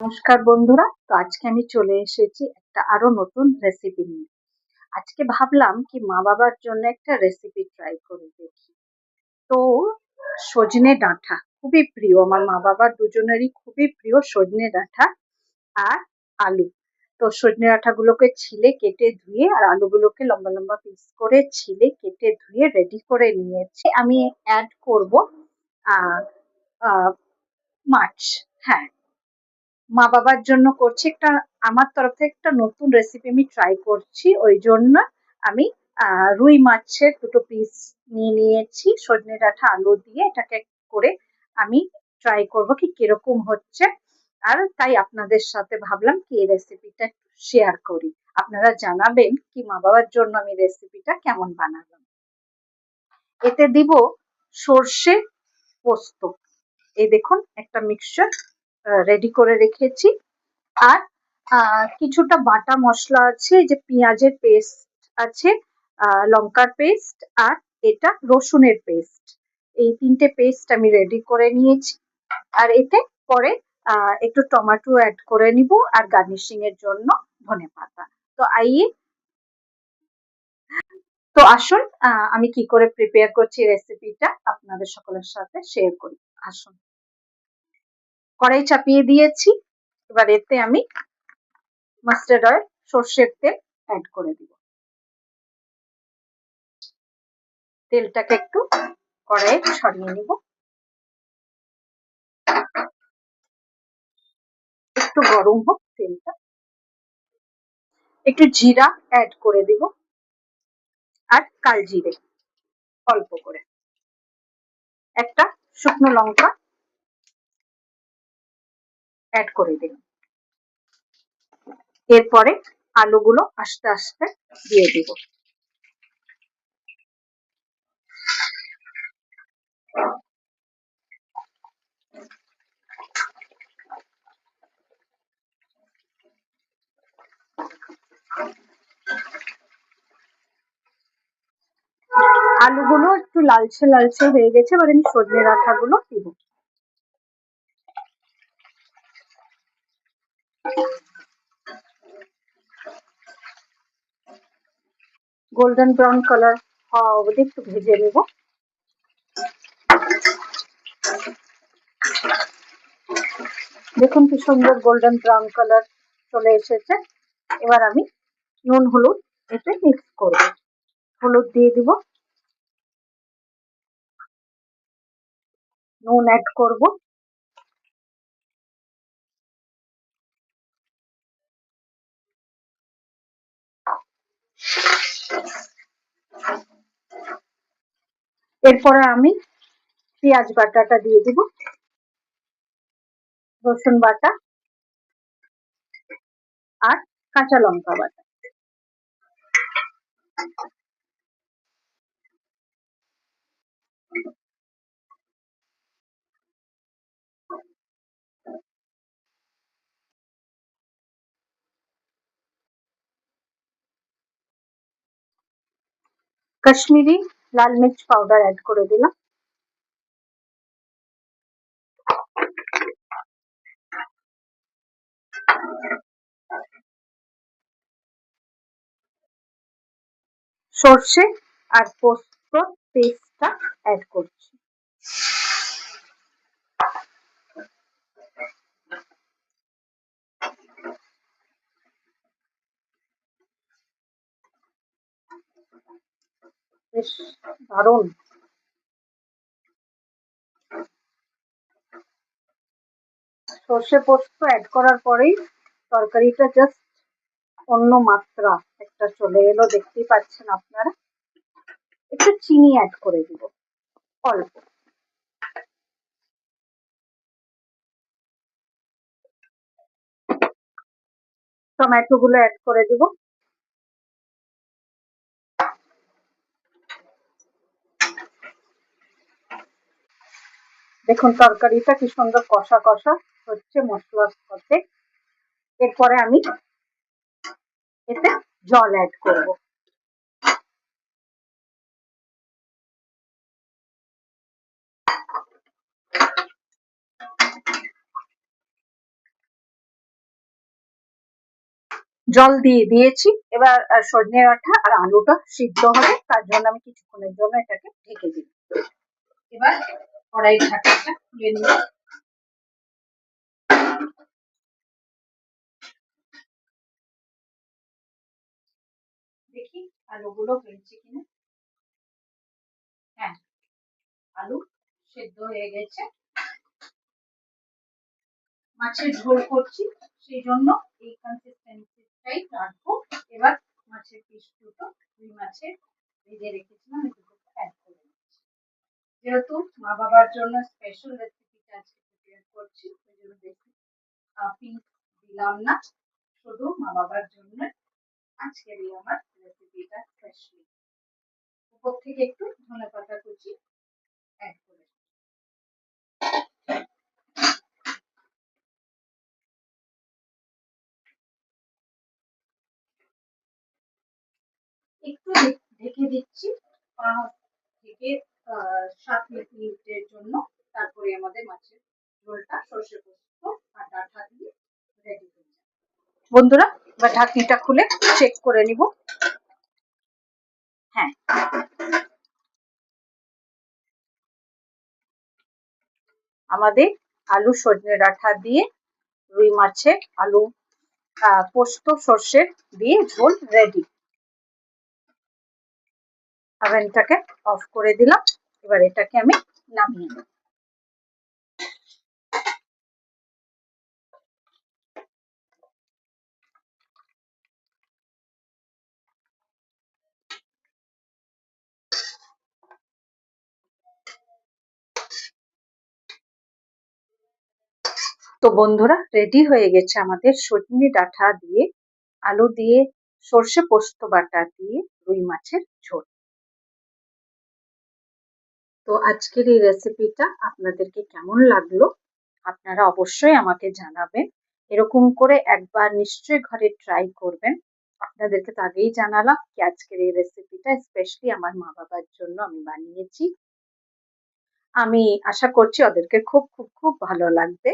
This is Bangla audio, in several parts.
নমস্কার বন্ধুরা, তো আজকে আমি চলে এসেছি একটা আরও নতুন রেসিপি নিয়ে। আজকে ভাবলাম কি মা বাবার জন্য একটা রেসিপি ট্রাই করে দেখি। তো সজনে ডাঁটা খুবই প্রিয়। আমার মা বাবার দুজনেরই খুবই প্রিয় সজনে ডাঁটা আর আলু। তো সজনে ডাঁটাগুলোকে ছিলে, কেটে ধুয়ে আর আলুগুলোকে লম্বা লম্বা পিস করে ছিলে, কেটে ধুয়ে রেডি করে নিয়েছি। আমি অ্যাড করব মাছ। হ্যাঁ মা বাবার জন্য করছি একটা, আমার তরফ থেকে একটা নতুন রেসিপি আমি ট্রাই করছি। ওই জন্য আমি রুই মাছের দুটো পিস নিয়ে নিয়েছি, সজনে ডাঁটা আলু দিয়ে এটাকে করে আমি ট্রাই করব কি কীরকম হচ্ছে। আর তাই আপনাদের সাথে ভাবলাম কি এই রেসিপিটা একটু শেয়ার করি। আপনারা জানাবেন কি মা বাবার জন্য আমি রেসিপিটা কেমন বানালাম। এতে দিব সর্ষে পোস্ত। এই দেখুন, একটা মিক্সচার রেডি করে রেখেছি। আর কিছুটা বাটা মশলা আছে যে পেঁয়াজের পেস্ট আছে লঙ্কার পেস্ট আর এটা রসুনের পেস্ট এই তিনটে পেস্ট আমি রেডি করে নিয়েছি। আর এতে পরে একটু টমেটো অ্যাড করে নিব আর গার্নিশিং এর জন্য ধনে পাতা। তো আইয়ে, তো আসুন আমি কি করে প্রিপেয়ার করছি রেসিপিটা আপনাদের সকলের সাথে শেয়ার করি। আসুন। কড়াই চাপিয়ে দিয়েছি। এবার এতে আমি মাস্টার্ড অয়েল সর্ষের তেল অ্যাড করে দিব। তেলটাকে একটু কড়াইয়ে ছড়িয়ে নিব। একটু গরম হোক তেলটা। একটু জিরা অ্যাড করে দিব। আর কাল জিরে অল্প করে। একটা শুকনো লঙ্কা অ্যাড করে দিলাম। এরপরে আলুগুলো আস্তে আস্তে দিয়ে দিব। আলুগুলো একটু লালচে লালচে হয়ে গেছে, এবার আমি সজনে ডাঁটাগুলো দিব। গোল্ডেন ব্রাউন কালার হওয়া অবধি একটু ভেজে নেব। দেখুন কি সুন্দর গোল্ডেন ব্রাউন কালার চলে এসেছে। এবার আমি নুন, হলুদ এতে মিক্স করব। হলুদ দিয়ে দিব। নুন অ্যাড করব। এরপরে আমি পেঁয়াজ বাটাটা দিয়ে দিব রসুন বাটা আর কাঁচা লঙ্কা বাটা। কাশ্মীরি লাল মির্চ পাউডার অ্যাড করে দিলাম। সর্ষে আর পোস্ত পেস্টটা অ্যাড করছি। বেশ দারুণ। সর্ষে পোস্ত অ্যাড করার পরেই তরকারিটা জাস্ট অন্য মাত্রা একটা চলে এলো, দেখতেই পাচ্ছেন আপনারা। একটু চিনি অ্যাড করে দিব, অল্প। টমেটো গুলো অ্যাড করে দিব। দেখুন, তরকারিটা কি সুন্দর কষা কষা হচ্ছে মশলার সাথে। এরপরে আমি এতে জল অ্যাড করব। জল দিয়ে দিয়েছি। এবার সজনে ডাঁটা আর আলুটা সিদ্ধ হবে। তার জন্য আমি কিছুক্ষণের জন্য এটাকে ঢেকে দিই এবার কড়াই ঢাকাটা খুলে নিই। দেখি আলুগুলো হয়েছে কিনা। হ্যাঁ আলু সেদ্ধ হয়ে গেছে। মাছের ঝোল করছি, সেই জন্য এই কনসিস্টেন্সিটাই রাখব। এবার মাছের পিস দুটো দুই মাছের ভেজে রেখেছিলাম দুটো অ্যাড করে যেহেতু মা বাবার জন্য স্পেশাল রেসিপিটা আজকে প্রিপেয়ার করছি, ওই জন্য বেশি পিস দিলাম না, শুধু মা বাবার জন্য আজকের এই আমার রেসিপিটা স্পেশালি উপর থেকে একটু ধনে পাতা কুচি অ্যাড করে একটু ঢেকে দিচ্ছি, পাঁচ থেকে সাত মিনিটের জন্য তারপরে আমাদের মাছের ঝোলটা সর্ষে পোস্ত আর ডাঁটা দিয়ে রেডি বন্ধুরা, এবার ঢাকনিটা খুলে চেক করে নিব। হ্যাঁ। আমাদের আলু সজনে ডাঁটা দিয়ে রুই মাছের আলু পোস্ত সর্ষে দিয়ে ঝোল রেডি ওভেনটাকে অফ করে দিলাম। এবার এটাকে আমি নামিয়ে নেব। তো বন্ধুরা রেডি হয়ে গেছে আমাদের সজনে ডাঁটা দিয়ে, আলু দিয়ে, সর্ষে পোস্ত বাটা দিয়ে রুই মাছের ঝোল। তো আজকের এই রেসিপিটা আপনাদেরকে কেমন লাগল আপনারা অবশ্যই আমাকে জানাবেন। এরকম করে একবার নিশ্চয়ই ঘরে ট্রাই করবেন। আপনাদেরকে তো আগেই জানালাম কি আজকের এই রেসিপিটা স্পেশালি আমার মা বাবার জন্য আমি বানিয়েছি। আমি আশা করছি ওদেরকে খুব খুব খুব ভালো লাগবে।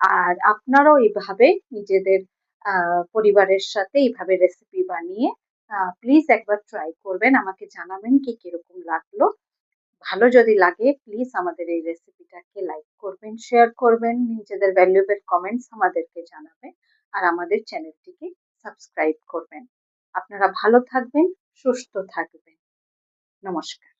আর আপনারাও এইভাবে নিজেদের পরিবারের সাথে এইভাবে রেসিপি বানিয়ে প্লিজ একবার ট্রাই করবেন। আমাকে জানাবেন কি কীরকম লাগল। ভালো যদি লাগে প্লিজ আমাদের এই রেসিপিটাকে লাইক করবেন শেয়ার করবেন, নিজেদের ভ্যালুয়েবল কমেন্টস আমাদেরকে জানাবেন আর আমাদের চ্যানেলটিকে সাবস্ক্রাইব করবেন। আপনারা ভালো থাকবেন, সুস্থ থাকবেন। নমস্কার।